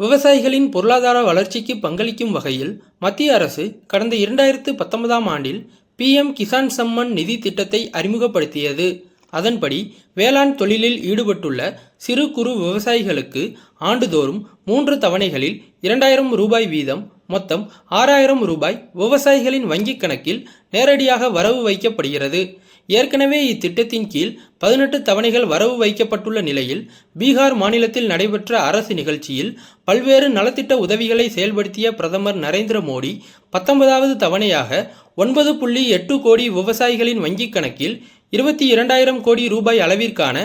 விவசாயிகளின் பொருளாதார வளர்ச்சிக்கு பங்களிக்கும் வகையில் மத்திய அரசு கடந்த இரண்டாயிரத்து பத்தொன்பதாம் ஆண்டில் பிஎம் கிசான் சம்மன் நிதி திட்டத்தை அறிமுகப்படுத்தியது. அதன்படி வேளாண் தொழிலில் ஈடுபட்டுள்ள சிறு குறு விவசாயிகளுக்கு ஆண்டுதோறும் மூன்று தவணைகளில் இரண்டாயிரம் ரூபாய் வீதம் மொத்தம் ஆறாயிரம் ரூபாய் விவசாயிகளின் வங்கிக் கணக்கில் நேரடியாக வரவு வைக்கப்படுகிறது. ஏற்கனவே இத்திட்டத்தின் கீழ் பதினெட்டு தவணைகள் வரவு வைக்கப்பட்டுள்ள நிலையில் பீகார் மாநிலத்தில் நடைபெற்ற அரசு நிகழ்ச்சியில் பல்வேறு நலத்திட்ட உதவிகளை செயல்படுத்திய பிரதமர் நரேந்திர மோடி பத்தொன்பதாவது தவணையாக ஒன்பது புள்ளி எட்டு கோடி விவசாயிகளின் வங்கிக் கணக்கில் இருபத்தி இரண்டாயிரம் கோடி ரூபாய் அளவிற்கான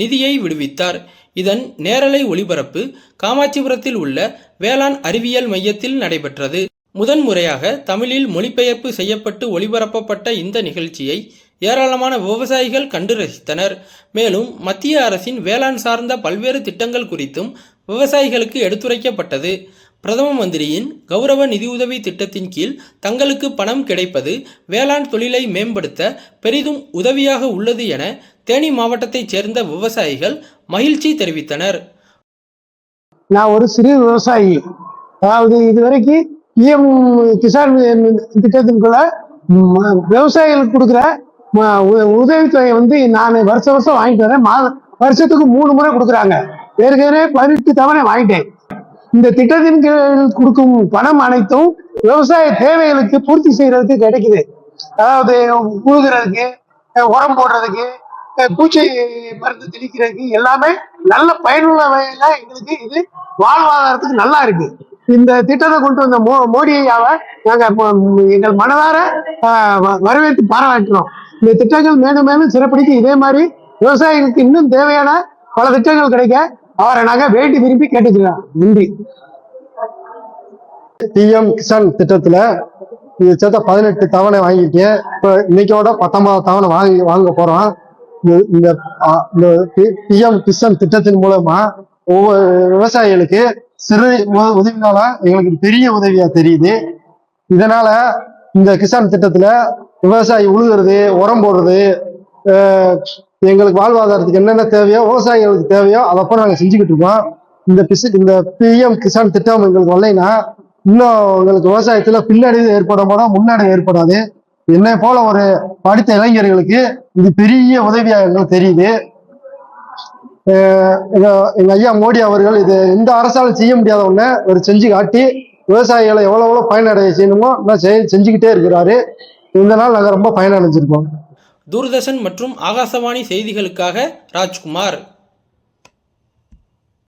நிதியை விடுவித்தார். இதன் நேரலை ஒளிபரப்பு காமாட்சிபுரத்தில் உள்ள வேளாண் அறிவியல் மையத்தில் நடைபெற்றது. முதன்முறையாக தமிழில் மொழிபெயர்ப்பு செய்யப்பட்டு ஒளிபரப்பப்பட்ட இந்த நிகழ்ச்சியை ஏராளமான விவசாயிகள் கண்டு ரசித்தனர். மேலும் மத்திய அரசின் வேளாண் சார்ந்த பல்வேறு திட்டங்கள் குறித்தும் விவசாயிகளுக்கு எடுத்துரைக்கப்பட்டது. பிரதம மந்திரியின் கௌரவ நிதியுதவி திட்டத்தின் கீழ் தங்களுக்கு பணம் கிடைப்பது வேளாண் தொழிலை மேம்படுத்த பெரிதும் உதவியாக உள்ளது என தேனி மாவட்டத்தைச் சேர்ந்த விவசாயிகள் மகிழ்ச்சி தெரிவித்தனர். நான் ஒரு சிறு விவசாயி. அதாவது இதுவரைக்கும் பிஎம் கிசான் திட்டத்தின்குள்ள விவசாயிகளுக்கு கொடுக்குற உ- உதவித்தொகை வந்து நான் வருஷ வருஷம் வாங்கிட்டு வரேன். மா வருஷத்துக்கு மூணு முறை கொடுக்குறாங்க. ஏற்கனவே பதினெட்டு தவணை வாங்கிட்டேன். இந்த திட்டத்தின் கீழ் கொடுக்கும் பணம் அனைத்தும் விவசாய தேவைகளுக்கு பூர்த்தி செய்யறதுக்கு கிடைக்குது. அதாவது உழுகிறதுக்கு உரம் போடுறதுக்கு பூச்சி மருந்து தெளிக்கிறதுக்கு எல்லாமே நல்ல பயனுள்ள வகையில எங்களுக்கு இது வாழ்வாதாரத்துக்கு நல்லா இருக்கு. இந்த திட்டத்தை கொண்டு வந்த மோ மோடி நாங்கள் நாங்க எங்கள் மனதார வ- வரவேற்று பாராட்டுறோம். இந்த திட்டங்கள் மேலும் மேலும் சிறப்பிடித்து இதே மாதிரி விவசாயிகளுக்கு இன்னும் தேவையான பல திட்டங்கள் கிடைக்க அவரை நாங்க வேண்டி விரும்பி கேட்டுக்கிறோம் நன்றி பிஎம் கிசான் திட்டத்துல இது சேர்த்த பதினெட்டு தவணை வாங்கிட்டேன் இப்போ இன்னைக்கோட பத்தொன்பது தவணை வாங்கி வாங்க போறோம் இந்த- இந்த பிஎம் கிசான் திட்டத்தின் மூலமா ஒவ்வொரு விவசாயிகளுக்கு சிறு உதவினால எங்களுக்கு பெரிய உதவியா தெரியுது. இதனால இந்த கிசான் திட்டத்துல விவசாயி உழுகிறது உரம் போடுறது எங்களுக்கு வாழ்வாதாரத்துக்கு என்னென்ன தேவையோ விவசாயிகளுக்கு தேவையோ அதப்போ நாங்கள் செஞ்சுக்கிட்டு இருக்கோம். இந்த பிசு இந்த பிஎம் கிசான் திட்டம் எங்களுக்கு வரலைன்னா இன்னும் எங்களுக்கு விவசாயத்துல பின்னடைவு ஏற்படும் போட முன்னடைவு ஏற்படாது. என்னை போல ஒரு படித்த இளைஞர்களுக்கு இது பெரிய உதவியா எங்களுக்கு தெரியுது. எங்க எங்க ஐயா மோடி அவர்கள் இது எந்த அரசாலும் செய்ய முடியாத ஒண்ணு ஒரு செஞ்சு காட்டி விவசாயிகளை எவ்வளவு எவ்வளவு பயனடைய செய்யணுமோ இன்னும் செஞ்சுக்கிட்டே இருக்கிறாரு. இந்த நாள் நாங்கள் ரொம்ப பயனடைஞ்சிருக்கோம். தூர்தர்ஷன் மற்றும் ஆகாசவாணி செய்திகளுக்காக ராஜ்குமார்.